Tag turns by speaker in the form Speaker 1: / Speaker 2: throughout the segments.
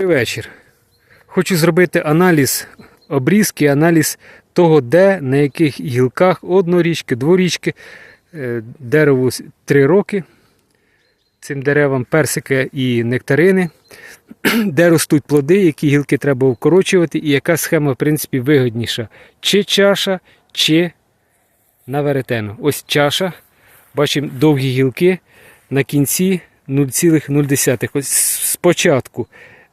Speaker 1: Добрий вечір. Хочу зробити аналіз обрізки, аналіз того, де, на яких гілках однорічки, дворічки, е, дереву 3 роки. Цим деревам персики і нектарини, де ростуть плоди, які гілки треба вкорочувати, і яка схема, в принципі, вигодніша. Чи чаша, чи на веретену. Ось чаша. Бачимо довгі гілки на кінці 0,0. Ось спочатку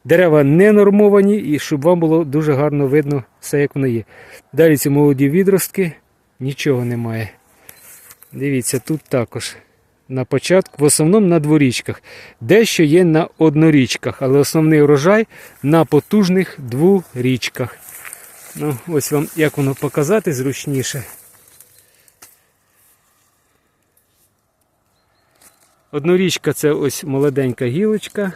Speaker 1: дерева не нормовані, і щоб вам було дуже гарно видно все, як воно є. Далі ці молоді відростки, нічого немає. Дивіться, тут також на початку, в основному на дворічках. Дещо є на однорічках, але основний урожай на потужних дворічках. Ну, ось вам як воно показати зручніше. Однорічка це ось молоденька гілочка,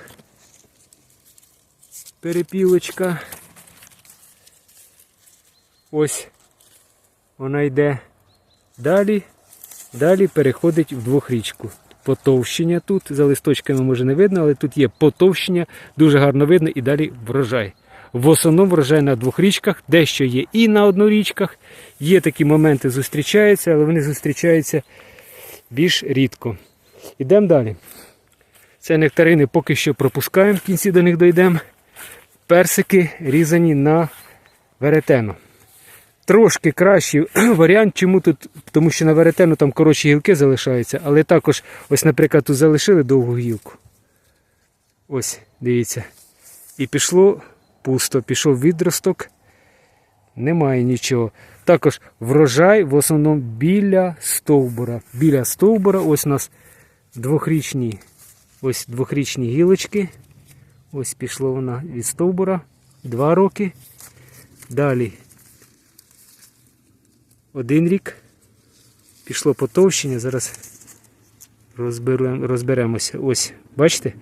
Speaker 1: перепілочка. Ось вона йде далі, далі переходить в двохрічку. Потовщення тут, за листочками може не видно, але тут є потовщення, дуже гарно видно і далі врожай. В основному врожай на двох річках, дещо є і на однорічках. Є такі моменти, зустрічаються, але вони зустрічаються більш рідко. Ідемо далі. Це нектарини поки що пропускаємо, в кінці до них дійдемо. Персики різані на веретено. Трошки кращий варіант, чому тут, тому що на веретену там коротші гілки залишаються, але також, ось, наприклад, тут залишили довгу гілку. Ось, дивіться. І пішло пусто, пішов відросток, немає нічого. Також врожай в основному біля стовбура. Біля стовбура ось у нас двохрічні, ось двохрічні гілочки. Ось пішло вона від стовбура. Два роки. Далі один рік. Пішло потовщення. Зараз розберем, розберемося. Ось, бачите?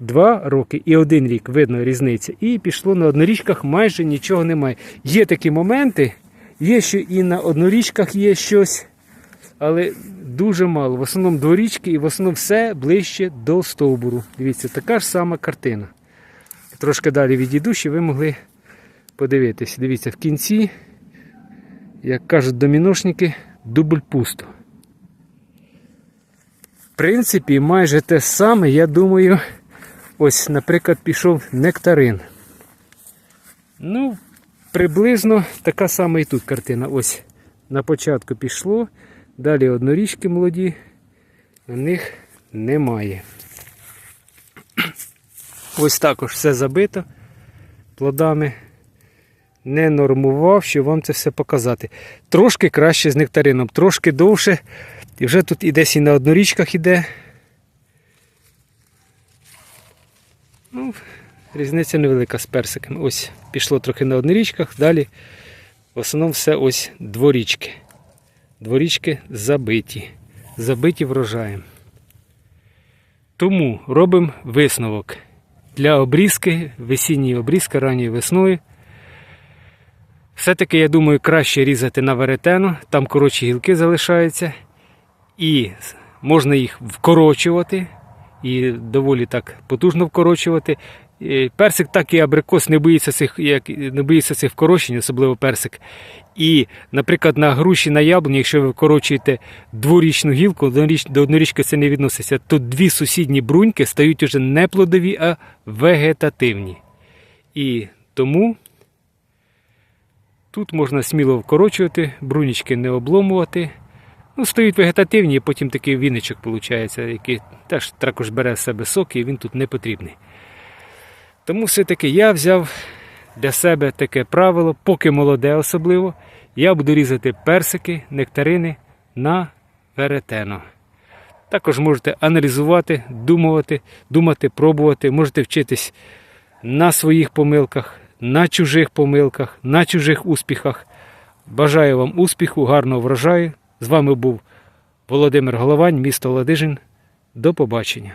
Speaker 1: Два роки і один рік, видно різниця. І пішло на однорічках майже нічого немає. Є такі моменти, є що і на однорічках є щось, але дуже мало. В основному дворічки і в основному все ближче до стовбуру. Дивіться, така ж сама картина. Трошки далі відійду, щоб ви могли подивитись. Дивіться, в кінці, як кажуть доміношники, дубль пусто. В принципі, майже те саме, я думаю, ось, наприклад, пішов нектарин. Ну, приблизно така сама і тут картина. Ось на початку пішло, далі однорічки молоді, на них немає. Ось також все забито плодами. Не нормував, щоб вам це все показати. Трошки краще з нектарином, трошки довше. І вже тут і десь і на однорічках іде. Ну, різниця невелика з персиками. Ось пішло трохи на однорічках, далі в основному все ось дворічки. Дворічки забиті. Забиті врожаєм. Тому робимо висновок для обрізки, весінньої обрізки ранньою весною. Все-таки, я думаю, краще різати на веретено, там коротші гілки залишаються. І можна їх вкорочувати, і доволі так потужно вкорочувати. Персик, так і абрикос не боїться цих, як, не боїться цих вкорочень, особливо персик. І, наприклад, на груші на яблуні, якщо ви вкорочуєте дворічну гілку, до однорічки це не відноситься, то дві сусідні бруньки стають уже не плодові, а вегетативні. І тому тут можна сміло вкорочувати, брунічки не обломувати. Ну, стають вегетативні, і потім такий віничок виходить, який теж також бере в себе сок, і він тут не потрібний. Тому все-таки я взяв для себе таке правило, поки молоде особливо, я буду різати персики, нектарини на веретено. Також можете аналізувати, думати, думати, пробувати, можете вчитись на своїх помилках, на чужих помилках, на чужих успіхах. Бажаю вам успіху, гарного врожаю. З вами був Володимир Головань, місто Ладижин. До побачення.